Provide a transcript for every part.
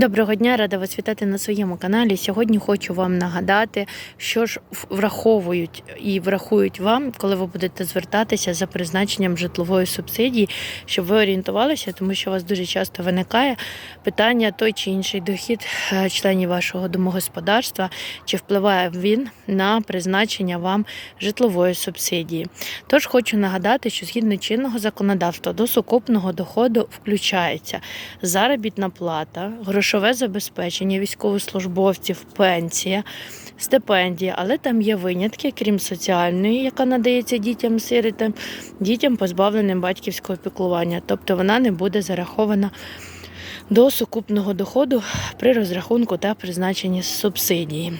Доброго дня, рада вас вітати на своєму каналі. Сьогодні хочу вам нагадати, що ж враховують і врахують вам, коли ви будете звертатися за призначенням житлової субсидії, щоб ви орієнтувалися, тому що у вас дуже часто виникає питання той чи інший дохід е, членів вашого домогосподарства, чи впливає він на призначення вам житлової субсидії. Тож хочу нагадати, що згідно чинного законодавства до сукупного доходу включається заробітна плата, грошове забезпечення військовослужбовців, пенсія, стипендія, але там є винятки, крім соціальної, яка надається дітям-сиритам, дітям позбавленим батьківського піклування, тобто вона не буде зарахована. До сукупного доходу при розрахунку та призначенні субсидії,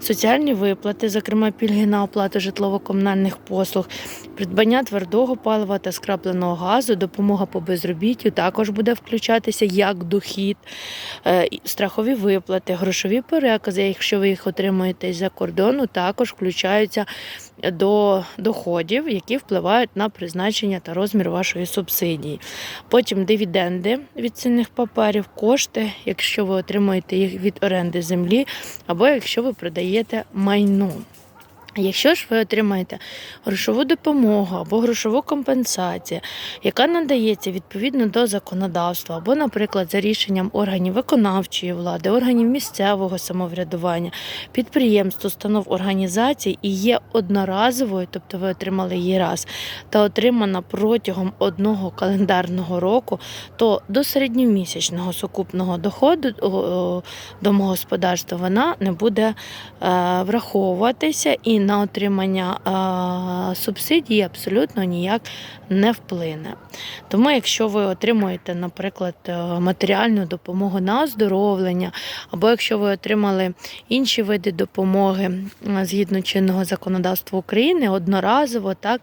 соціальні виплати, зокрема пільги на оплату житлово-комунальних послуг, придбання твердого палива та скрапленого газу, допомога по безробіттю також буде включатися як дохід, Е, страхові виплати, грошові перекази, якщо ви їх отримуєте з-за кордону, також включаються до доходів, які впливають на призначення та розмір вашої субсидії. Потім дивіденди від цінних паперів, кошти, якщо ви отримуєте їх від оренди землі, або якщо ви продаєте майно. Якщо ж ви отримаєте грошову допомогу або грошову компенсацію, яка надається відповідно до законодавства, або, наприклад, за рішенням органів виконавчої влади, органів місцевого самоврядування, підприємств, установ організацій і є одноразовою, тобто ви отримали її раз, та отримана протягом одного календарного року, то до середньомісячного сукупного доходу домогосподарства вона не буде е, враховуватися і на отримання субсидії абсолютно ніяк не вплине. Тому, якщо ви отримуєте, наприклад, е, матеріальну допомогу на оздоровлення, або якщо ви отримали інші види допомоги е, згідно чинного законодавства України, одноразово, так.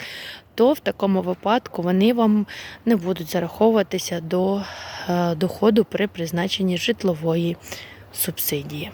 То в такому випадку вони вам не будуть зараховуватися до е, доходу при призначенні житлової субсидії.